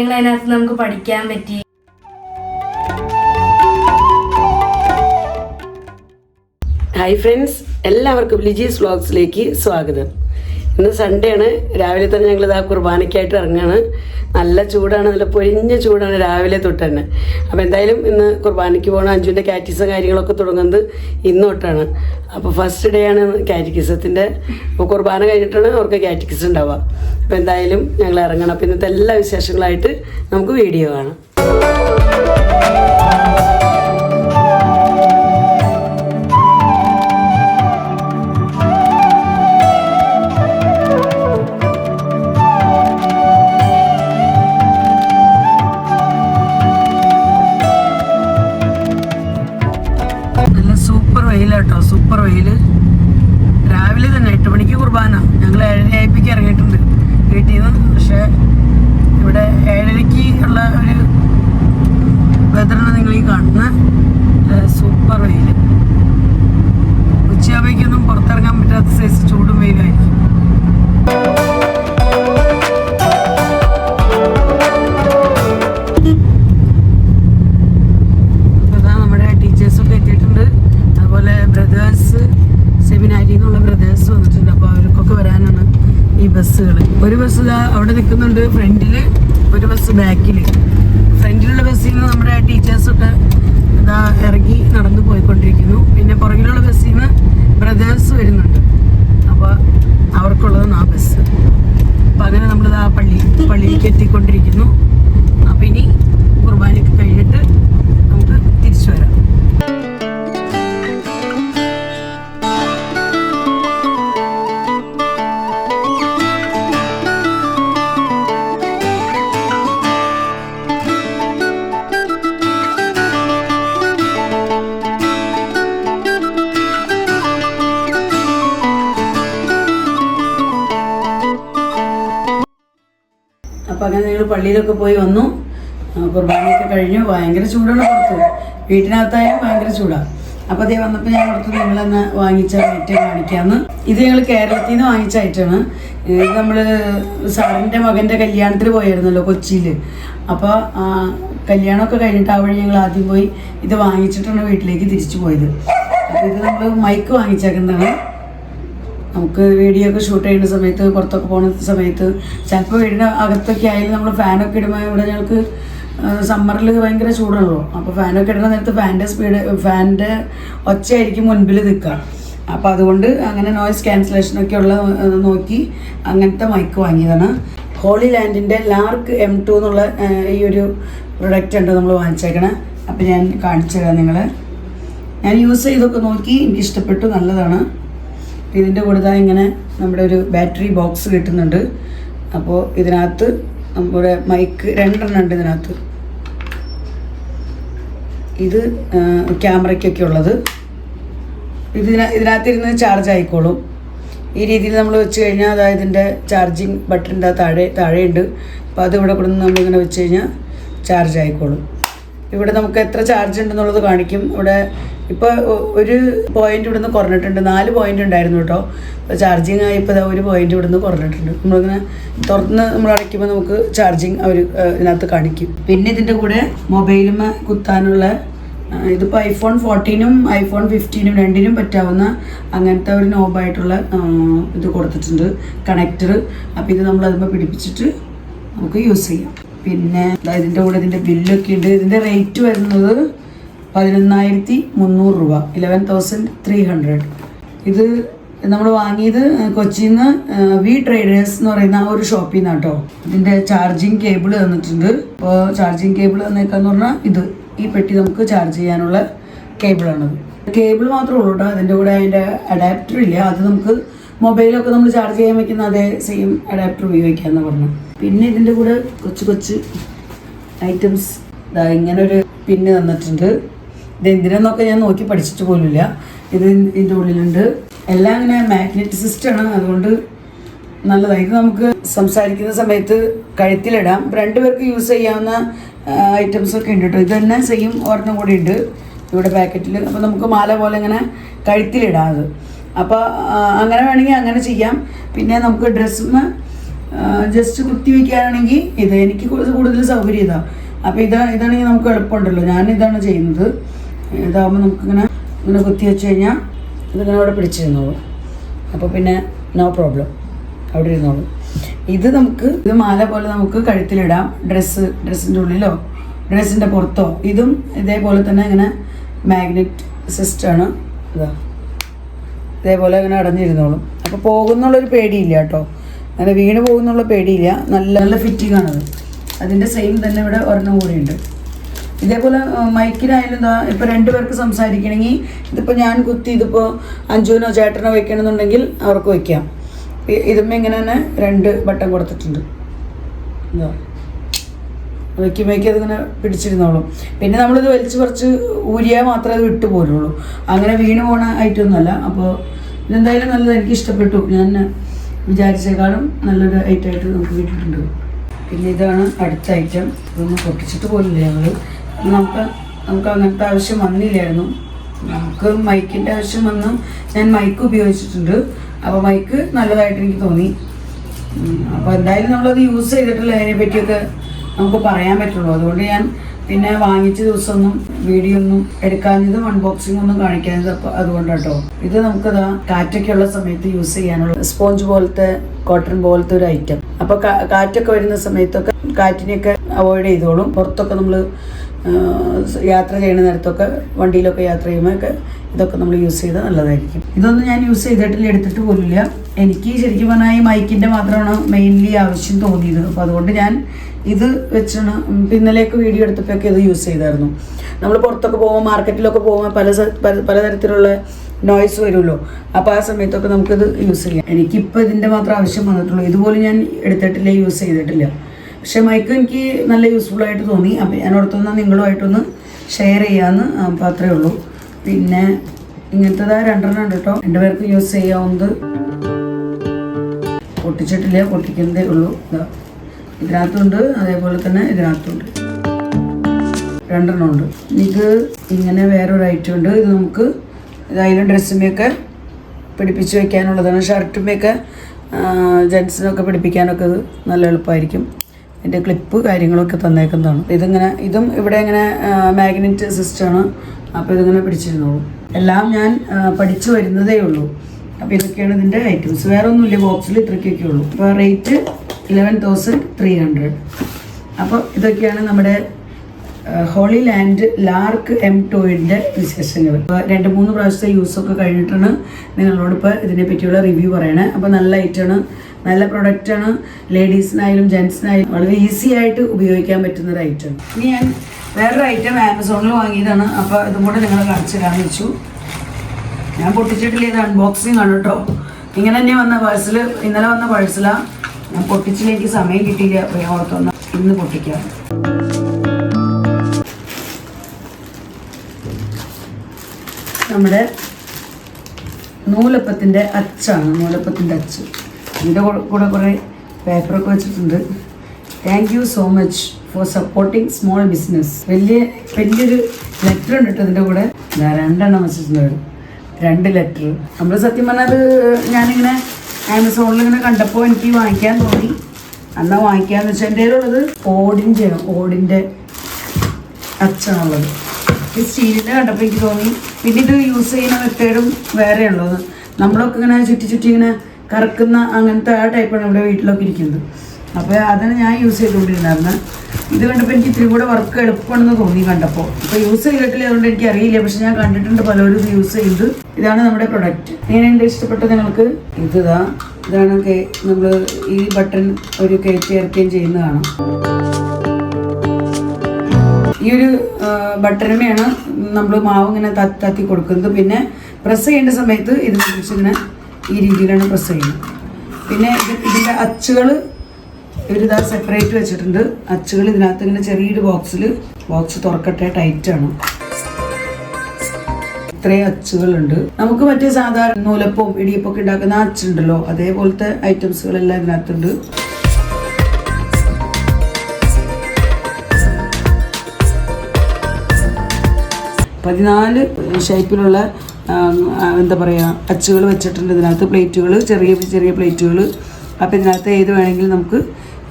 കാര്യങ്ങൾ അതിനകത്ത് നമുക്ക് പഠിക്കാൻ പറ്റി. ഹായ് ഫ്രണ്ട്സ് എല്ലാവർക്കും ലിജീസ് വ്ലോഗ്സിലേക്ക് സ്വാഗതം. ഇന്ന് സൺഡേ ആണ്. രാവിലെ തന്നെ ഞങ്ങൾ ഇതാ കുർബാനയ്ക്കായിട്ട് ഇറങ്ങുകയാണ് നല്ല ചൂടാണ്. നല്ല പൊരിഞ്ഞ ചൂടാണ് രാവിലെ തൊട്ട് തന്നെ. അപ്പോൾ എന്തായാലും ഇന്ന് കുർബാനയ്ക്ക് പോകണം. അഞ്ചുവിന്റെ കാറ്റിസം കാര്യങ്ങളൊക്കെ തുടങ്ങുന്നത് ഇന്ന് തൊട്ടാണ്. അപ്പോൾ ഫസ്റ്റ് ഡേ ആണ് കാറ്റിക്കിസത്തിന്റെ അപ്പോൾ കുർബാന കഴിഞ്ഞിട്ടാണ് അവർക്ക് കാറ്റിക്കിസ് ഉണ്ടാവുക. അപ്പോൾ എന്തായാലും ഞങ്ങൾ ഇറങ്ങണം. അപ്പോൾ ഇന്നത്തെ എല്ലാ വിശേഷങ്ങളായിട്ട് നമുക്ക് വീഡിയോ കാണാം. അവിടെ നിൽക്കുന്നുണ്ട് ഫ്രണ്ടിൽ ഒരു ബസ് ബാക്കിൽ ഫ്രണ്ടിലുള്ള ബസ്സിൽ നിന്ന് നമ്മുടെ ടീച്ചേഴ്സൊക്കെ ഇതാ ഇറങ്ങി നടന്നു പോയിക്കൊണ്ടിരിക്കുന്നു. പിന്നെ പുറകിലുള്ള ബസ്സിൽ നിന്ന് ബ്രദേഴ്സ് വരുന്നുണ്ട്. അപ്പോൾ അവർക്കുള്ളതാണ് ആ ബസ് അപ്പം അങ്ങനെ നമ്മളിത് ആ പള്ളി പള്ളിയിലേക്ക് എത്തിക്കൊണ്ടിരിക്കുന്നു. അപ്പം ഇനി കുർബാനയ്ക്ക് കഴിഞ്ഞിട്ട് പള്ളിയിലൊക്കെ പോയി വന്നു. കുർബാനയൊക്കെ കഴിഞ്ഞു. ഭയങ്കര ചൂടാണ് പുറത്ത് വീട്ടിനകത്തായാലും ഭയങ്കര ചൂടാണ് അപ്പോൾ അതേ വന്നപ്പോൾ ഞാൻ ഓർത്തു നിങ്ങളെന്ന് വാങ്ങിച്ച ഐറ്റം കാണിക്കാമെന്ന് ഇത് ഞങ്ങൾ കേരളത്തിൽ നിന്ന് വാങ്ങിച്ച ഐറ്റമാണ്. ഇത് നമ്മൾ സാറിന്റെ മകന്റെ കല്യാണത്തിൽ പോയായിരുന്നല്ലോ കൊച്ചിയിൽ അപ്പോൾ കല്യാണമൊക്കെ കഴിഞ്ഞിട്ട് ആ വഴി ഞങ്ങൾ ആദ്യം പോയി ഇത് വാങ്ങിച്ചിട്ടാണ് വീട്ടിലേക്ക് തിരിച്ചു പോയത്. അപ്പോൾ ഇത് നമ്മൾ മൈക്ക് വാങ്ങിച്ചേക്കുന്നതാണ്. നമുക്ക് വീഡിയോ ഒക്കെ ഷൂട്ട് ചെയ്യുന്ന സമയത്ത് പുറത്തൊക്കെ പോകുന്ന സമയത്ത്. ചിലപ്പോൾ വീടിന്റെ അകത്തൊക്കെ ആയാലും നമ്മൾ ഫാനൊക്കെ ഇടുമ്പോൾ ഇവിടെ ഞങ്ങൾക്ക് സമ്മറിൽ ഭയങ്കര ചൂടുള്ളൂ. അപ്പോൾ ഫാനൊക്കെ ഇടുന്ന നേരത്ത് ഫാന്റെ സ്പീഡ് ഫാനിന്റെ ഒച്ചയായിരിക്കും മുൻപിൽ നിൽക്കുക. അപ്പോൾ അതുകൊണ്ട് അങ്ങനെ നോയ്സ് ക്യാൻസലേഷനൊക്കെ ഉള്ള നോക്കി അങ്ങനത്തെ മൈക്ക് വാങ്ങിയതാണ്. ഹോളി ലാൻഡിന്റെ ലാർക്ക് എം ടു എന്നുള്ള ഈ ഒരു പ്രൊഡക്റ്റ് ഉണ്ട് നമ്മൾ വാങ്ങിച്ചേക്കണേ. അപ്പോൾ ഞാൻ കാണിച്ചു തരാം നിങ്ങളെ. ഞാൻ യൂസ് ചെയ്തൊക്കെ നോക്കി എനിക്ക് ഇഷ്ടപ്പെട്ടു നല്ലതാണ്. ഇതിന്റെ കൂടെ ഇങ്ങനെ നമ്മുടെ ഒരു ബാറ്ററി ബോക്സ് കിട്ടുന്നുണ്ട്. അപ്പോൾ ഇതിനകത്ത് നമ്മുടെ മൈക്ക് രണ്ടെണ്ണം ഉണ്ട് ഇതിനകത്ത്. ഇത് ക്യാമറയ്ക്കൊക്കെ ഉള്ളത്. ഇതിന ഇതിനകത്തിരുന്ന് ചാർജ് ആയിക്കോളും. ഈ രീതിയിൽ നമ്മൾ വെച്ച് കഴിഞ്ഞാൽ അതായത് ഇതിന്റെ ചാർജിങ് ബട്ടണിന്റെ താഴെ താഴെയുണ്ട്. അപ്പോൾ അത് ഇവിടെ കൊടുന്ന് നമ്മളിങ്ങനെ വെച്ച് കഴിഞ്ഞാൽ ചാർജ് ആയിക്കോളും. ഇവിടെ നമുക്ക് എത്ര ചാർജ് ഉണ്ടെന്നുള്ളത് കാണിക്കും. ഇവിടെ ഇപ്പോൾ ഒരു പോയിന്റ് ഇവിടുന്ന് കുറഞ്ഞിട്ടുണ്ട്. നാല് പോയിന്റ് ഉണ്ടായിരുന്നു കേട്ടോ. ചാർജിങ് ആയി ഇപ്പോൾ ഒരു പോയിന്റ് ഇവിടുന്ന് കുറഞ്ഞിട്ടുണ്ട്. നമ്മളിങ്ങനെ തുറന്ന് നമ്മൾ അടയ്ക്കുമ്പോൾ നമുക്ക് ചാർജിങ് അവർ ഇതിനകത്ത് കാണിക്കും. പിന്നെ ഇതിന്റെ കൂടെ മൊബൈലും കുത്താനുള്ള ഇതിപ്പോൾ ഐഫോൺ ഫോർട്ടീനും ഐഫോൺ ഫിഫ്റ്റീനും രണ്ടിനും പറ്റാവുന്ന അങ്ങനത്തെ ഒരു നോബായിട്ടുള്ള ഇത് കൊടുത്തിട്ടുണ്ട്. കണക്ടർ അപ്പോൾ ഇത് നമ്മൾ അതിപ്പോൾ പിടിപ്പിച്ചിട്ട് നമുക്ക് യൂസ് ചെയ്യാം. പിന്നെ ഇതിന്റെ കൂടെ ഇതിന്റെ ബില്ലൊക്കെ ഉണ്ട്. ഇതിന്റെ റേറ്റ് വരുന്നത് പതിനൊന്നായിരത്തി മുന്നൂറ് രൂപ. ഇലവൻ തൗസൻഡ് ത്രീ ഹൺഡ്രഡ് ഇത് നമ്മൾ വാങ്ങിയത് കൊച്ചിയിൽ നിന്ന് വി ട്രേഡേഴ്സ് എന്ന് പറയുന്ന ആ ഒരു ഷോപ്പിൽ നിന്നാണ് കേട്ടോ ഇതിന്റെ ചാർജിങ് കേബിൾ തന്നിട്ടുണ്ട്. അപ്പോൾ ചാർജിങ് കേബിൾ തന്നേക്കാന്ന് പറഞ്ഞാൽ ഇത്. ഈ പെട്ടി നമുക്ക് ചാർജ് ചെയ്യാനുള്ള കേബിളാണത് കേബിൾ മാത്രമേ ഉള്ളൂ കേട്ടോ അതിന്റെ കൂടെ അതിന്റെ അഡാപ്റ്റർ ഇല്ല. അത് നമുക്ക് മൊബൈലൊക്കെ നമ്മൾ ചാർജ് ചെയ്യാൻ വെക്കുന്ന അതേ സെയിം അഡാപ്റ്റർ ഉപയോഗിക്കാമെന്ന് പറഞ്ഞു. പിന്നെ ഇതിന്റെ കൂടെ കൊച്ചു കൊച്ച് ഐറ്റംസ്. ഇതാ ഇങ്ങനെ ഒരു പിന്ന് തന്നിട്ടുണ്ട്. ഇത് എന്തിനെന്നൊക്കെ ഞാൻ നോക്കി പഠിച്ചിട്ട് പോലുമില്ല. ഇത് ഇതിന്റെ ഉള്ളിലുണ്ട്. എല്ലാം ഇങ്ങനെ മാഗ്നറ്റ് സിസ്റ്റമാണ് അതുകൊണ്ട് നല്ലതാണ് ഇത് നമുക്ക് സംസാരിക്കുന്ന സമയത്ത് കഴുത്തിലിടാം. രണ്ടുപേർക്ക് യൂസ് ചെയ്യാവുന്ന ഐറ്റംസ് ഒക്കെ ഉണ്ട് കേട്ടോ ഇത് തന്നെ സെയിം ഒരെണ്ണം കൂടി ഉണ്ട് ഇവിടെ പാക്കറ്റിൽ അപ്പോൾ നമുക്ക് മാല പോലെ ഇങ്ങനെ കഴുത്തിലിടാം അത്. അപ്പോൾ അങ്ങനെ വേണമെങ്കിൽ അങ്ങനെ ചെയ്യാം. പിന്നെ നമുക്ക് ഡ്രസ്സിന് ജസ്റ്റ് കുത്തി വയ്ക്കാനാണെങ്കിൽ ഇത് എനിക്ക് കൂടുതൽ കൂടുതൽ സൗകര്യം ഇതാണ് അപ്പോൾ ഇതാ ഇതാണെങ്കിൽ നമുക്ക് എളുപ്പമുണ്ടല്ലോ. ഞാൻ ഇതാണ് ചെയ്യുന്നത്. ഇതാകുമ്പോൾ നമുക്കിങ്ങനെ ഇങ്ങനെ കുത്തി വെച്ച് കഴിഞ്ഞാൽ ഇതിങ്ങനെ അവിടെ പിടിച്ചിരുന്നോളൂ. അപ്പോൾ പിന്നെ നോ പ്രോബ്ലം അവിടെ ഇരുന്നോളൂ. ഇത് നമുക്ക് ഇത് മാല പോലെ നമുക്ക് കഴുത്തിലിടാം. ഡ്രസ്സ് ഡ്രസ്സിന്റെ ഉള്ളിലോ ഡ്രസ്സിന്റെ പുറത്തോ. ഇതും ഇതേപോലെ തന്നെ ഇങ്ങനെ മാഗ്നറ്റ് സിസ്റ്റാണ് ഇതാ. ഇതേപോലെ ഇങ്ങനെ അടഞ്ഞിരുന്നോളും. അപ്പോൾ പോകുന്നുള്ളൊരു പേടിയില്ല കേട്ടോ. അങ്ങനെ വീണ് പോകുന്നുള്ള പേടിയില്ല. നല്ല നല്ല ഫിറ്റിംഗ് ആണത്. അതിന്റെ സെയിം തന്നെ ഇവിടെ ഒരെണ്ണം കൂടിയുണ്ട്. ഇതേപോലെ മൈക്കിനായാലും ഇപ്പോൾ രണ്ടുപേർക്ക് സംസാരിക്കണമെങ്കിൽ ഇതിപ്പോൾ ഞാൻ കുത്തി ഇതിപ്പോൾ അഞ്ജുവിനോ ചേട്ടനോ വെക്കണമെന്നുണ്ടെങ്കിൽ അവർക്ക് വയ്ക്കാം ഇതുമ്മേ ഇങ്ങനെ തന്നെ രണ്ട് ബട്ടൺ കൊടുത്തിട്ടുണ്ട്. എന്താ വയ്ക്കുമ്പോഴേക്കും അതിങ്ങനെ പിടിച്ചിരുന്നോളും. പിന്നെ നമ്മളിത് വലിച്ചു കുറച്ച് ഊരിയാൽ മാത്രമേ അത് വിട്ടു പോരുള്ളൂ. അങ്ങനെ വീണ് പോണ ഐറ്റമൊന്നുമല്ല. അപ്പോൾ ഇതെന്തായാലും നല്ലത് എനിക്ക് ഇഷ്ടപ്പെട്ടു. ഞാൻ വിചാരിച്ചേക്കാളും നല്ലൊരു ഐറ്റമായിട്ട് നമുക്ക് കിട്ടിയിട്ടുണ്ട്. പിന്നെ ഇതാണ് അടുത്ത ഐറ്റം. ഇതൊന്നും പൊട്ടിച്ചിട്ട് പോലില്ല ഞങ്ങൾ നമുക്ക് നമുക്ക് അങ്ങനത്തെ ആവശ്യം വന്നില്ലായിരുന്നു. നമുക്ക് മൈക്കിന്റെ ആവശ്യം വന്നു ഞാൻ മൈക്ക് ഉപയോഗിച്ചിട്ടുണ്ട്. അപ്പോൾ മൈക്ക് നല്ലതായിട്ട് എനിക്ക് തോന്നി. അപ്പോൾ എന്തായാലും നമ്മളത് യൂസ് ചെയ്തിട്ടുള്ള അതിനെ പറ്റിയൊക്കെ നമുക്ക് പറയാൻ പറ്റുള്ളൂ. അതുകൊണ്ട് ഞാൻ പിന്നെ വാങ്ങിച്ച ദിവസമൊന്നും വീഡിയോ ഒന്നും എടുക്കാഞ്ഞതും അൺബോക്സിംഗ് ഒന്നും കാണിക്കാഞ്ഞത് അപ്പോൾ അതുകൊണ്ട് കേട്ടോ ഇത് നമുക്കതാ കാറ്റൊക്കെ ഉള്ള സമയത്ത് യൂസ് ചെയ്യാനുള്ള സ്പോഞ്ച് പോലത്തെ കോട്ടൺ പോലത്തെ ഒരു ഐറ്റം അപ്പോൾ കാറ്റൊക്കെ വരുന്ന സമയത്തൊക്കെ കാറ്റിനെയൊക്കെ അവോയ്ഡ് ചെയ്തോളും. പുറത്തൊക്കെ നമ്മൾ യാത്ര ചെയ്യുന്ന നേരത്തൊക്കെ വണ്ടിയിലൊക്കെ യാത്ര ചെയ്യുമ്പോൾ ഒക്കെ ഇതൊക്കെ നമ്മൾ യൂസ് ചെയ്താൽ നല്ലതായിരിക്കും. ഇതൊന്നും ഞാൻ യൂസ് ചെയ്തിട്ടില്ല എടുത്തിട്ട് പോലില്ല എനിക്ക് ശരിക്കും പറഞ്ഞാൽ ഈ മൈക്കിന്റെ മാത്രമാണ് മെയിൻലി ആവശ്യം തോന്നിയത്. അപ്പോൾ അതുകൊണ്ട് ഞാൻ ഇത് വെച്ചാണ് പിന്നലേക്ക് വീഡിയോ എടുത്തപ്പോഴൊക്കെ ഇത് യൂസ് ചെയ്തായിരുന്നു. നമ്മൾ പുറത്തൊക്കെ പോകുമ്പോൾ മാർക്കറ്റിലൊക്കെ പോകുമ്പോൾ പല- പലതരത്തിലുള്ള നോയ്സ് വരുമല്ലോ. അപ്പോൾ ആ സമയത്തൊക്കെ നമുക്കിത് യൂസ് ചെയ്യാം. എനിക്കിപ്പോൾ ഇതിന്റെ മാത്രം ആവശ്യം വന്നിട്ടുള്ളൂ. ഇതുപോലെ ഞാൻ എടുത്തിട്ടില്ല യൂസ് ചെയ്തിട്ടില്ല. പക്ഷേ മൈക്ക് എനിക്ക് നല്ല യൂസ്ഫുൾ ആയിട്ട് തോന്നി. അപ്പം ഞാൻ ഓർത്തൊന്ന് നിങ്ങളുമായിട്ടൊന്ന് ഷെയർ ചെയ്യാമെന്ന് അപ്പോൾ അത്രയേ ഉള്ളൂ. പിന്നെ ഇങ്ങനത്തേതാ രണ്ടെണ്ണം ഉണ്ട് കേട്ടോ രണ്ടുപേർക്ക് യൂസ് ചെയ്യാവുന്നത് പൊട്ടിച്ചിട്ടില്ല പൊട്ടിക്കുന്നതേ ഉള്ളൂ. ഇതാ ഇതിനകത്തുണ്ട് അതേപോലെ തന്നെ ഇതിനകത്തുണ്ട്. രണ്ടെണ്ണം ഉണ്ട്. ഇത് ഇങ്ങനെ വേറൊരു ഐറ്റം ഉണ്ട്. ഇത് നമുക്ക് അതിലും ഡ്രസ്സുമൊക്കെ പിടിപ്പിച്ച് വെക്കാനുള്ളതാണ്. ഷർട്ടുമൊക്കെ ജെൻസിനൊക്കെ പിടിപ്പിക്കാനൊക്കെ ഇത് നല്ല എളുപ്പമായിരിക്കും. ഇതിന്റെ ക്ലിപ്പ് കാര്യങ്ങളൊക്കെ തന്നേക്കുന്നതാണ്. ഇതിങ്ങനെ ഇതും ഇവിടെ ഇങ്ങനെ മാഗ്നറ്റ് സിസ്റ്റമാണ് അപ്പോൾ ഇതിങ്ങനെ പിടിച്ചിരുന്നോളൂ. എല്ലാം ഞാൻ പഠിച്ചു വരുന്നതേ ഉള്ളൂ. അപ്പോൾ ഇതൊക്കെയാണ് ഇതിന്റെ ഐറ്റംസ് വേറെ ഒന്നുമില്ല ബോക്സിൽ ഇത്രയ്ക്കൊക്കെ ഉള്ളൂ. അപ്പോൾ rate eleven thousand three hundred അപ്പോൾ ഇതൊക്കെയാണ് നമ്മുടെ ഹോളി ലാൻഡ് ലാർക്ക് എം ടോയിന്റെ വിശേഷങ്ങൾ. ഇപ്പോൾ രണ്ട് മൂന്ന് പ്രാവശ്യത്തെ യൂസൊക്കെ കഴിഞ്ഞിട്ടാണ് നിങ്ങളോട് ഇതിനെ പറ്റിയുള്ള റിവ്യൂ പറയണേ. അപ്പോൾ നല്ല ഐറ്റമാണ് നല്ല പ്രൊഡക്റ്റാണ് ലേഡീസിനായാലും ജെൻസിനായാലും വളരെ ഈസി ആയിട്ട് ഉപയോഗിക്കാൻ പറ്റുന്ന ഒരു ഐറ്റം ഇനി ഞാൻ വേറൊരു ഐറ്റം ആമസോണിൽ വാങ്ങിയതാണ്. അപ്പോൾ ഇതും കൂടെ നിങ്ങളെ കാണിച്ചു കാണിച്ചു ഞാൻ പൊട്ടിച്ചിട്ടില്ല ഇത് അൺബോക്സിങ് ആണ് കേട്ടോ ഇങ്ങനെ തന്നെ വന്ന പഴ്സിൽ ഇന്നലെ വന്ന പഴ്സിലാണ് ഞാൻ പൊട്ടിച്ചിലേക്ക് സമയം കിട്ടിയില്ല. അപ്പോൾ ഇന്ന് പൊട്ടിക്കാം. നമ്മുടെ നൂലപ്പത്തിന്റെ അച്ചാണ് നൂലപ്പത്തിന്റെ അച്ച്. ഇതിന്റെ കൂടെ കുറേ പേപ്പറൊക്കെ വെച്ചിട്ടുണ്ട്. Thank you so much for supporting small business വലിയ വലിയൊരു ലെറ്റർ ഉണ്ട് കേട്ടോ ഇതിന്റെ കൂടെ. രണ്ടെണ്ണം വെച്ചിട്ടുണ്ട് രണ്ട് ലെറ്റർ നമ്മൾ സത്യം പറഞ്ഞാൽ അത് ഞാനിങ്ങനെ ആമസോണിൽ ഇങ്ങനെ കണ്ടപ്പോൾ എനിക്ക് വാങ്ങിക്കാൻ തോന്നി. എന്നാൽ വാങ്ങിക്കാന്ന് വെച്ചാൽ എന്റെ ഉള്ളത് ഓടിന്റെയാണ് ഓടിന്റെ അച്ചാണുള്ളത് ഈ സ്റ്റീലിന്റെ കണ്ടപ്പോൾ എനിക്ക് തോന്നി. പിന്നെ ഇത് യൂസ് ചെയ്യുന്ന മെത്തേഡും വേറെ ഉള്ളത് നമ്മളൊക്കെ ഇങ്ങനെ ചുറ്റി ചുറ്റി ഇങ്ങനെ കറക്കുന്ന അങ്ങനത്തെ ആ ടൈപ്പാണ് ഇവിടെ വീട്ടിലൊക്കെ ഇരിക്കുന്നത്. അപ്പോൾ അതാണ് ഞാൻ യൂസ് ചെയ്തുകൊണ്ടിരുന്നത് ഇത് കണ്ടപ്പോൾ എനിക്ക് ഇത്തിരി കൂടെ വർക്ക് എളുപ്പമാണെന്ന് തോന്നി കണ്ടപ്പോൾ ഇപ്പോൾ യൂസ് ചെയ്തിട്ടില്ല അതുകൊണ്ട് എനിക്ക് അറിയില്ല പക്ഷെ ഞാൻ കണ്ടിട്ടുണ്ട് പലരും ഇത് യൂസ് ചെയ്ത് ഇതാണ് നമ്മുടെ പ്രൊഡക്റ്റ് എങ്ങനെയുണ്ട്? ഇഷ്ടപ്പെട്ടത് നിങ്ങൾക്ക്? ഇതാ ഇതാണ് നമ്മൾ ഈ ബട്ടൺ ഒരു കയറ്റി ഇറക്കുകയും ചെയ്യുന്നതാണ് ഈ ഒരു ബട്ടറിനെയാണ് നമ്മൾ മാവ് ഇങ്ങനെ തത്തി കൊടുക്കുന്നത്. പിന്നെ പ്രസ് ചെയ്യേണ്ട സമയത്ത് ഇതിനെ കുറിച്ച് ഇങ്ങനെ ഈ രീതിയിലാണ് പ്രസ് ചെയ്യുന്നത്. പിന്നെ ഇത് ഇതിന്റെ അച്ചുകൾ ഇവരിതാ സെപ്പറേറ്റ് വെച്ചിട്ടുണ്ട്. അച്ചുകൾ ഇതിനകത്ത് ഇങ്ങനെ ചെറിയൊരു ബോക്സിൽ ബോക്സ് തുറക്കട്ടെ ടൈറ്റാണ് ഇത്രയും അച്ചുകളുണ്ട്. നമുക്ക് മറ്റേ സാധാരണ നൂലപ്പവും ഇടിയപ്പൊക്കെ ഉണ്ടാക്കുന്ന അച്ചുണ്ടല്ലോ. അതേപോലത്തെ ഐറ്റംസുകളെല്ലാം ഇതിനകത്തുണ്ട്. പതിനാല് ഷേപ്പിലുള്ള എന്താ പറയുക അച്ചുകൾ വെച്ചിട്ടുണ്ട് ഇതിനകത്ത്. പ്ലേറ്റുകൾ ചെറിയ ചെറിയ പ്ലേറ്റുകൾ. അപ്പോൾ ഇതിനകത്ത് ഏത് വേണമെങ്കിലും നമുക്ക്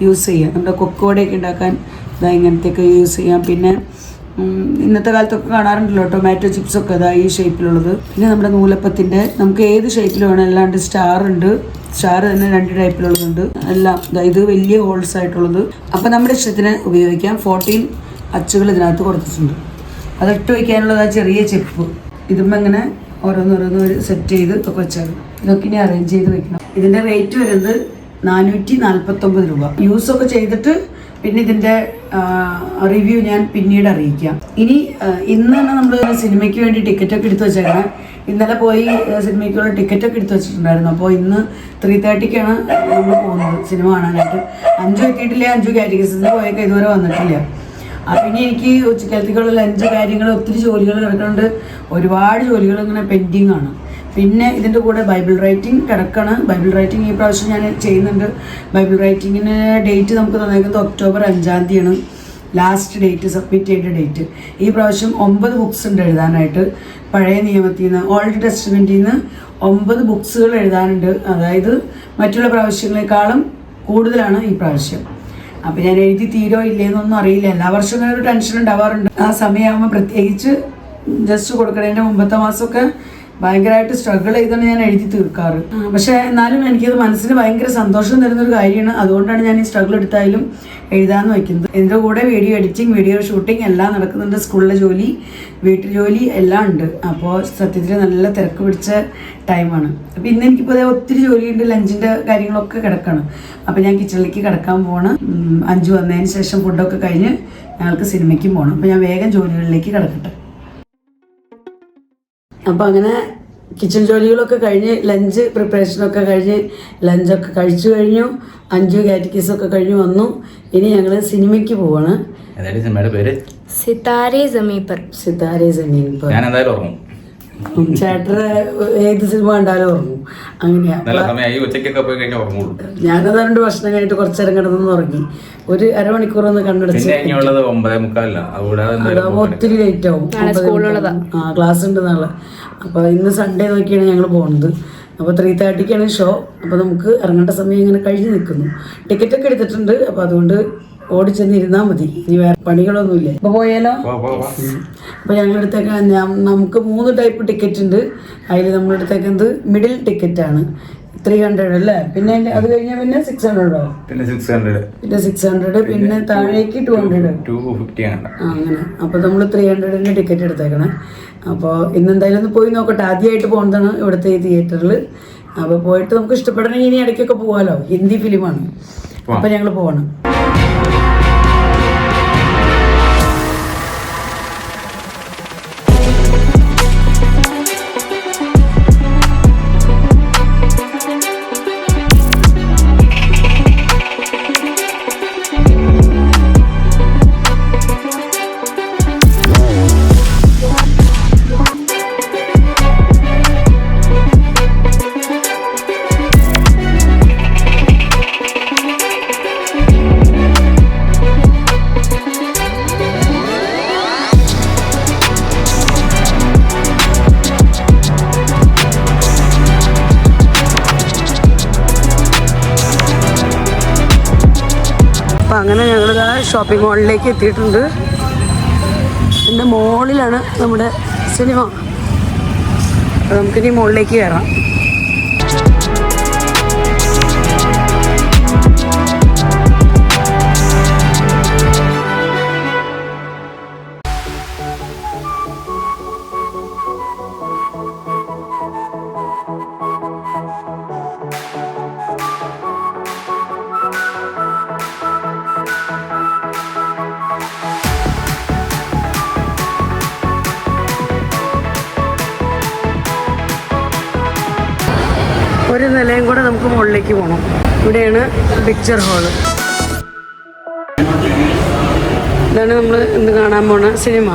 യൂസ് ചെയ്യാം. നമ്മുടെ കൊക്കോടയൊക്കെ ഉണ്ടാക്കാൻ ഇതാ ഇങ്ങനത്തെയൊക്കെ യൂസ് ചെയ്യാം. പിന്നെ ഇന്നത്തെ കാലത്തൊക്കെ കാണാറുണ്ടല്ലോ ടൊമാറ്റോ ചിപ്സൊക്കെ അതാ ഈ ഷേപ്പിലുള്ളത്. പിന്നെ നമ്മുടെ നൂലപ്പത്തിന്റെ നമുക്ക് ഏത് ഷേപ്പിൽ വേണം അല്ലാണ്ട് സ്റ്റാർ ഉണ്ട്. സ്റ്റാർ തന്നെ രണ്ട് ടൈപ്പിലുള്ളതുണ്ട്. എല്ലാം ഇത് വലിയ ഹോൾസ് ആയിട്ടുള്ളത്. അപ്പോൾ നമ്മുടെ ഇഷ്ടത്തിന് ഉപയോഗിക്കാം. ഫോർട്ടീൻ അച്ചുകൾ ഇതിനകത്ത് കൊടുത്തിട്ടുണ്ട്. അതിട്ട് വയ്ക്കാനുള്ളത് ആ ചെറിയ ചെപ്പ്. ഇതുമ്പോൾ ഇങ്ങനെ ഓരോന്നോരോന്ന് സെറ്റ് ചെയ്ത് ഒക്കെ വെച്ചാൽ ഇതൊക്കെ ഇനി അറേഞ്ച് ചെയ്ത് വെക്കണം. ഇതിന്റെ റേറ്റ് വരുന്നത് നാനൂറ്റി നാൽപ്പത്തൊമ്പത് രൂപ. യൂസ് ഒക്കെ ചെയ്തിട്ട് പിന്നെ ഇതിന്റെ റിവ്യൂ ഞാൻ പിന്നീട് അറിയിക്കാം. ഇനി ഇന്ന് തന്നെ നമ്മൾ സിനിമയ്ക്ക് വേണ്ടി ടിക്കറ്റ് ഒക്കെ എടുത്ത് വെച്ചേക്കണം. ഇന്നലെ പോയി സിനിമയ്ക്കുള്ള ടിക്കറ്റ് ഒക്കെ എടുത്ത് വെച്ചിട്ടുണ്ടായിരുന്നു. അപ്പോൾ ഇന്ന് ത്രീ തേർട്ടിക്കാണ് നമ്മൾ പോകുന്നത്. സിനിമ കാണാനായിട്ട്. അഞ്ചു എത്തിയിട്ടില്ല അഞ്ചു കാറ്റഗറീസിൽ പോയൊക്കെ. ഇതുവരെ വന്നിട്ടില്ല. പിന്നെ എനിക്ക് ഉച്ചക്കാലത്തേക്കുള്ള ലഞ്ച് കാര്യങ്ങൾ ഒത്തിരി ജോലികൾ കിടക്കുന്നുണ്ട്. ഒരുപാട് ജോലികൾ ഇങ്ങനെ പെൻഡിങ് ആണ്. പിന്നെ ഇതിന്റെ കൂടെ ബൈബിൾ റൈറ്റിംഗ് കിടക്കാണ്. ബൈബിൾ റൈറ്റിംഗ് ഈ പ്രാവശ്യം ഞാൻ ചെയ്യുന്നുണ്ട്. ബൈബിൾ റൈറ്റിങ്ങിന് ഡേറ്റ് നമുക്ക് തന്നേക്കുന്നത് ഒക്ടോബർ അഞ്ചാം തീയതിയാണ്. ലാസ്റ്റ് ഡേറ്റ് സബ്മിറ്റ് ചെയ്യേണ്ട ഡേറ്റ് ഈ പ്രാവശ്യം ഒമ്പത് ബുക്സ് ഉണ്ട് എഴുതാനായിട്ട്. പഴയ നിയമത്തിൽ നിന്ന് ഓൾഡ് ടെസ്റ്റ്മെന്റിൽ നിന്ന് ഒമ്പത് ബുക്സുകൾ എഴുതാനുണ്ട്. അതായത് മറ്റുള്ള പ്രാവശ്യങ്ങളെക്കാളും കൂടുതലാണ് ഈ പ്രാവശ്യം. അപ്പം ഞാൻ എഴുതി തീരോ ഇല്ലേന്നൊന്നും അറിയില്ല. എല്ലാ വർഷവും ഒരു ടെൻഷൻ ഉണ്ടാവാറുണ്ട്. ആ സമയമാകുമ്പോൾ പ്രത്യേകിച്ച് ജസ്റ്റ് കൊടുക്കണതിന്റെ മുമ്പത്തെ മാസമൊക്കെ ഭയങ്കരമായിട്ട് സ്ട്രഗിൾ ചെയ്താണ് ഞാൻ എഴുതി തീർക്കാറ്. പക്ഷെ എന്നാലും എനിക്കത് മനസ്സിന് ഭയങ്കര സന്തോഷം തരുന്നൊരു കാര്യമാണ്. അതുകൊണ്ടാണ് ഞാൻ ഈ സ്ട്രഗിൾ എടുത്തായാലും എഴുതാമെന്ന് വയ്ക്കുന്നത്. ഇതിന്റെ കൂടെ വീഡിയോ എഡിറ്റിംഗ് വീഡിയോ ഷൂട്ടിംഗ് എല്ലാം നടക്കുന്നുണ്ട്. സ്കൂളിലെ ജോലി വീട്ടിലെ ജോലി എല്ലാം ഉണ്ട്. അപ്പോൾ സത്യത്തിൽ നല്ല തിരക്ക് പിടിച്ച ടൈമാണ് അപ്പോൾ ഇന്ന് എനിക്കിപ്പോൾ അതേ ഒത്തിരി ജോലിയുണ്ട്. ലഞ്ചിന്റെ കാര്യങ്ങളൊക്കെ കിടക്കണം. അപ്പോൾ ഞാൻ കിച്ചണിലേക്ക് കിടക്കാൻ പോകണം അഞ്ച് വന്നതിന് ശേഷം ഫുഡൊക്കെ കഴിഞ്ഞ് ഞങ്ങൾക്ക് സിനിമയ്ക്കും പോകണം അപ്പോൾ ഞാൻ വേഗം ജോലികളിലേക്ക് കിടക്കട്ടെ. അപ്പോൾ അങ്ങനെ കിച്ചൺ ജോലികളൊക്കെ കഴിഞ്ഞ് ലഞ്ച് പ്രിപ്പറേഷനൊക്കെ കഴിഞ്ഞ് ലഞ്ചൊക്കെ കഴിച്ചു കഴിഞ്ഞു അഞ്ചു കാറ്റഗീസൊക്കെ കഴിഞ്ഞ് വന്നു. ഇനി ഞങ്ങൾ സിനിമയ്ക്ക് പോവാണ്. സിതാരെ സമീപർ സിതാരെ സമീപർ ഞാൻ എന്തായാലും ഉറങ്ങും. ഏത് സിനിമ കണ്ടാലും ഉറങ്ങും. അങ്ങനെയാ. ഞാനത് രണ്ട് ഭക്ഷണം കഴിഞ്ഞിട്ട് കുറച്ചേരം കിടന്നു ഉറങ്ങി. ഒരു അരമണിക്കൂർ ഒന്ന് ഒത്തിരി ലേറ്റ് ആവും. ആ ക്ലാസ് ഉണ്ട് നാളെ. അപ്പൊ ഇന്ന് സൺഡേ നോക്കിയാണ് ഞങ്ങൾ പോകുന്നത് അപ്പോൾ ത്രീ തേർട്ടിക്കാണ് ഷോ അപ്പോൾ നമുക്ക് ഇറങ്ങേണ്ട സമയം ഇങ്ങനെ കഴിഞ്ഞ് നിൽക്കുന്നു ടിക്കറ്റൊക്കെ എടുത്തിട്ടുണ്ട്. അപ്പോൾ അതുകൊണ്ട് ഓടിച്ചെന്ന് ഇരുന്നാൽ മതി. ഇനി വേറെ പണികളൊന്നുമില്ല? അപ്പൊ പോയാലോ? അപ്പൊ ഞങ്ങളുടെ നമുക്ക് മൂന്ന് ടൈപ്പ് ടിക്കറ്റ് ഉണ്ട്. അതിൽ നമ്മളെടുത്തേക്കുന്നത് മിഡിൽ ടിക്കറ്റ് ആണ്. ത്രീ ഹൺഡ്രഡ് അല്ലേ? പിന്നെ അത് കഴിഞ്ഞാൽ പിന്നെ സിക്സ് ഹൺഡ്രഡോ പിന്നെ സിക്സ് ഹൺഡ്രഡ് പിന്നെ സിക്സ് ഹൺഡ്രഡ് പിന്നെ താഴേക്ക് ടു ഹൺഡ്രഡ് ടു ഫിഫ്റ്റി അങ്ങനെ. അപ്പോൾ നമ്മൾ ത്രീ ഹൺഡ്രഡിന്റെ ടിക്കറ്റ് എടുത്തേക്കണേ. അപ്പോൾ ഇന്ന് എന്തായാലും ഒന്ന് പോയി നോക്കട്ടെ. ആദ്യമായിട്ട് പോകുന്നതാണ് ഇവിടുത്തെ ഈ തിയേറ്ററിൽ അപ്പോൾ പോയിട്ട് നമുക്ക് ഇഷ്ടപ്പെടണമെങ്കിൽ ഇനി ഇടയ്ക്കൊക്കെ പോകാമല്ലോ ഹിന്ദി ഫിലിമാണ് അപ്പോൾ ഞങ്ങൾ പോകണം. അങ്ങനെ ഞങ്ങൾ ഷോപ്പിംഗ് മാളിലേക്ക് എത്തിയിട്ടുണ്ട്. എന്റെ മോളിലാണ് നമ്മുടെ സിനിമ നമുക്കിനി മുകളിലേക്ക് കയറാം ഒരു നിലയും കൂടെ നമുക്ക് മുകളിലേക്ക് പോകണം ഇവിടെയാണ് പിക്ചർ ഹാൾ ഇതാണ് നമ്മൾ ഇന്ന് കാണാൻ പോണ സിനിമ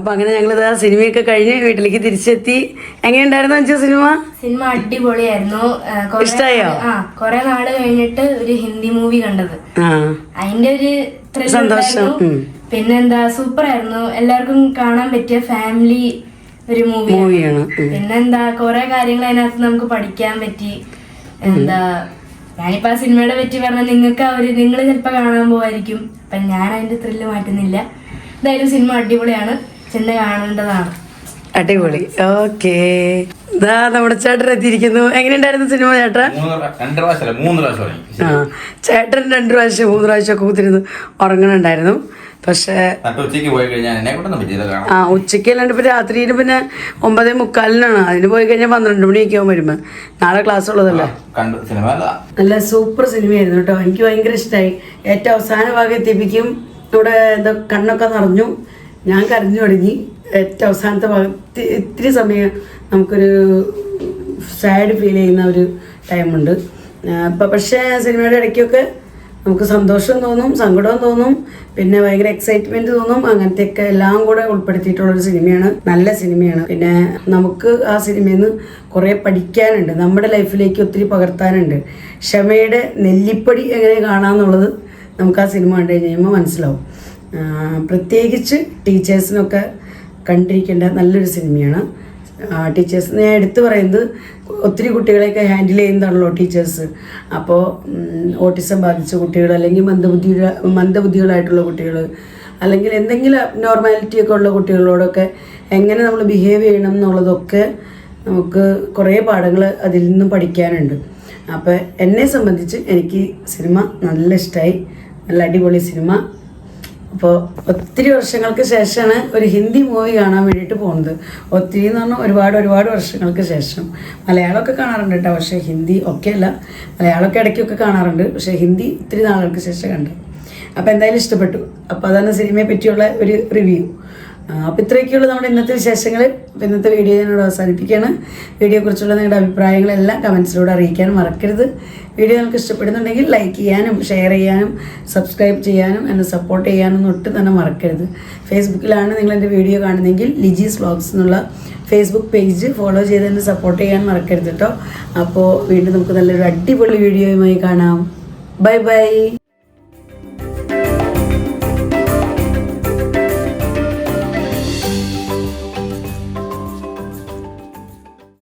അപ്പം അങ്ങനെ ഞങ്ങളിത് ആ സിനിമയൊക്കെ കഴിഞ്ഞ് വീട്ടിലേക്ക് തിരിച്ചെത്തി. എങ്ങനെയുണ്ടായിരുന്നു അഞ്ചു സിനിമ? സിനിമ അടിപൊളിയായിരുന്നു. കുറേ ഇഷ്ടായോ? നാള്- ആ കൊറേ നാൾ കഴിഞ്ഞിട്ട് ഒരു ഹിന്ദി മൂവി കണ്ടത്. അതിന്റെ ഒരു thrill സന്തോഷം, ഉണ്ടായിരുന്നു. പിന്നെന്താ സൂപ്പർ ആയിരുന്നു എല്ലാവർക്കും കാണാൻ പറ്റിയ ഫാമിലി ഒരു മൂവി മൂവിയാണ് പിന്നെന്താ കൊറേ കാര്യങ്ങൾ അതിനകത്ത് നമുക്ക് പഠിക്കാൻ പറ്റി. എന്താ ഞാനിപ്പോ ആ സിനിമയുടെ പറ്റി പറഞ്ഞ നിങ്ങൾക്ക് അവർ നിങ്ങൾ ചിലപ്പോ കാണാൻ പോവായിരിക്കും. അപ്പൊ ഞാൻ അതിന്റെ ത്രില്ല് മാറ്റുന്നില്ല. എന്തായാലും സിനിമ അടിപൊളിയാണ്. ചെന്ന് കാണേണ്ടതാണ്. അടിപൊളി. ഓക്കേ. ഇതാ നമ്മുടെ ചേട്ടൻ എത്തിയിരിക്കുന്നു. എങ്ങനെയുണ്ടായിരുന്നു സിനിമ ചേട്ടൻ. ആ ചേട്ടൻ രണ്ടു പ്രാവശ്യം മൂന്ന് പ്രാവശ്യം ഒക്കെ കുത്തിരുന്ന് ഉറങ്ങണുണ്ടായിരുന്നു. പക്ഷേ ആ ഉച്ചയ്ക്ക് അല്ലാണ്ട് ഇപ്പം രാത്രിയിൽ പിന്നെ ഒമ്പതേ മുക്കാലിനാണ്. അതിന് പോയി കഴിഞ്ഞാൽ പന്ത്രണ്ട് മണിയൊക്കെ ആവും വരുമ്പോൾ നാളെ ക്ലാസ് ഉള്ളതല്ലേ? നല്ല സൂപ്പർ സിനിമയായിരുന്നു കേട്ടോ. എനിക്ക് ഭയങ്കര ഇഷ്ടമായി ഏറ്റവും അവസാന ഭാഗം എത്തിപ്പിക്കും ഇവിടെ എന്താ കണ്ണൊക്കെ നിറഞ്ഞു. ഞാൻ കരഞ്ഞു തുടങ്ങി. ഏറ്റവും അവസാനത്തെ ഭാഗത്ത് ഇത്തി- ഇത്തിരി സമയം നമുക്കൊരു സാഡ് ഫീൽ ചെയ്യുന്ന ഒരു ടൈമുണ്ട് അപ്പം പക്ഷേ സിനിമയുടെ ഇടയ്ക്കൊക്കെ നമുക്ക് സന്തോഷം തോന്നും സങ്കടവും തോന്നും പിന്നെ ഭയങ്കര എക്സൈറ്റ്മെന്റ് തോന്നും. അങ്ങനത്തെയൊക്കെ എല്ലാം കൂടെ ഉൾപ്പെടുത്തിയിട്ടുള്ള ഒരു സിനിമയാണ്. നല്ല സിനിമയാണ്. പിന്നെ നമുക്ക് ആ സിനിമയിൽ നിന്ന് കുറേ പഠിക്കാനുണ്ട്. നമ്മുടെ ലൈഫിലേക്ക് ഒത്തിരി പകർത്താനുണ്ട്. ക്ഷമയുടെ നെല്ലിപ്പടി എങ്ങനെ കാണാമെന്നുള്ളത് നമുക്ക് ആ സിനിമ കണ്ടു കഴിഞ്ഞ് കഴിയുമ്പോൾ മനസ്സിലാവും. പ്രത്യേകിച്ച് ടീച്ചേഴ്സിനൊക്കെ കണ്ടിരിക്കേണ്ട നല്ലൊരു സിനിമയാണ്. ടീച്ചേഴ്സ് ഞാൻ എടുത്തു പറയുന്നത് ഒത്തിരി കുട്ടികളെയൊക്കെ ഹാൻഡിൽ ചെയ്യുന്നതാണല്ലോ ടീച്ചേഴ്സ്. അപ്പോൾ ഓട്ടിസം ബാധിച്ച കുട്ടികൾ അല്ലെങ്കിൽ മന്ദബുദ്ധി മന്ദബുദ്ധികളായിട്ടുള്ള കുട്ടികൾ അല്ലെങ്കിൽ എന്തെങ്കിലും നോർമാലിറ്റിയൊക്കെ ഉള്ള കുട്ടികളോടൊക്കെ എങ്ങനെ നമ്മൾ ബിഹേവ് ചെയ്യണം എന്നുള്ളതൊക്കെ നമുക്ക് കുറേ പാഠങ്ങൾ അതിൽ നിന്നും പഠിക്കാനുണ്ട്. അപ്പോൾ എന്നെ സംബന്ധിച്ച് എനിക്ക് സിനിമ നല്ല ഇഷ്ടമായി നല്ല അടിപൊളി സിനിമ. അപ്പോൾ ഒത്തിരി വർഷങ്ങൾക്ക് ശേഷമാണ് ഒരു ഹിന്ദി മൂവി കാണാൻ വേണ്ടിയിട്ട് പോകുന്നത്. ഒത്തിരി എന്ന് പറഞ്ഞാൽ ഒരുപാട് ഒരുപാട് വർഷങ്ങൾക്ക് ശേഷം. മലയാളമൊക്കെ കാണാറുണ്ട് കേട്ടോ പക്ഷേ ഹിന്ദി ഒക്കെ അല്ല. മലയാളമൊക്കെ ഇടയ്ക്കൊക്കെ കാണാറുണ്ട് പക്ഷേ ഹിന്ദി ഒത്തിരി നാളുകൾക്ക് ശേഷം കണ്ടു. അപ്പോൾ എന്തായാലും ഇഷ്ടപ്പെട്ടു. അപ്പോൾ അതാണ് സിനിമയെ പറ്റിയുള്ള ഒരു റിവ്യൂ. അപ്പോൾ ഇത്രയൊക്കെയുള്ളൂ നമ്മുടെ ഇന്നത്തെ വിശേഷങ്ങൾ അപ്പോൾ ഇന്നത്തെ വീഡിയോ ഞാനിവിടെ അവസാനിപ്പിക്കുകയാണ്. കുറിച്ചുള്ള നിങ്ങളുടെ അഭിപ്രായങ്ങളെല്ലാം കമൻസിലൂടെ അറിയിക്കാനും മറക്കരുത്. വീഡിയോ നിങ്ങൾക്ക് ഇഷ്ടപ്പെടുന്നുണ്ടെങ്കിൽ ലൈക്ക് ചെയ്യാനും ഷെയർ ചെയ്യാനും സബ്സ്ക്രൈബ് ചെയ്യാനും എന്നെ സപ്പോർട്ട് ചെയ്യാനും ഒട്ടും തന്നെ മറക്കരുത്. ഫേസ്ബുക്കിലാണ് നിങ്ങൾ എന്റെ വീഡിയോ കാണുന്നതെങ്കിൽ ലിജീസ് വ്ളോഗ്സ് എന്നുള്ള ഫേസ്ബുക്ക് പേജ് ഫോളോ ചെയ്ത് എന്നെ സപ്പോർട്ട് ചെയ്യാൻ മറക്കരുത് കേട്ടോ അപ്പോൾ വീണ്ടും നമുക്ക് നല്ലൊരു അടിപൊളി വീഡിയോയുമായി കാണാം. Bye bye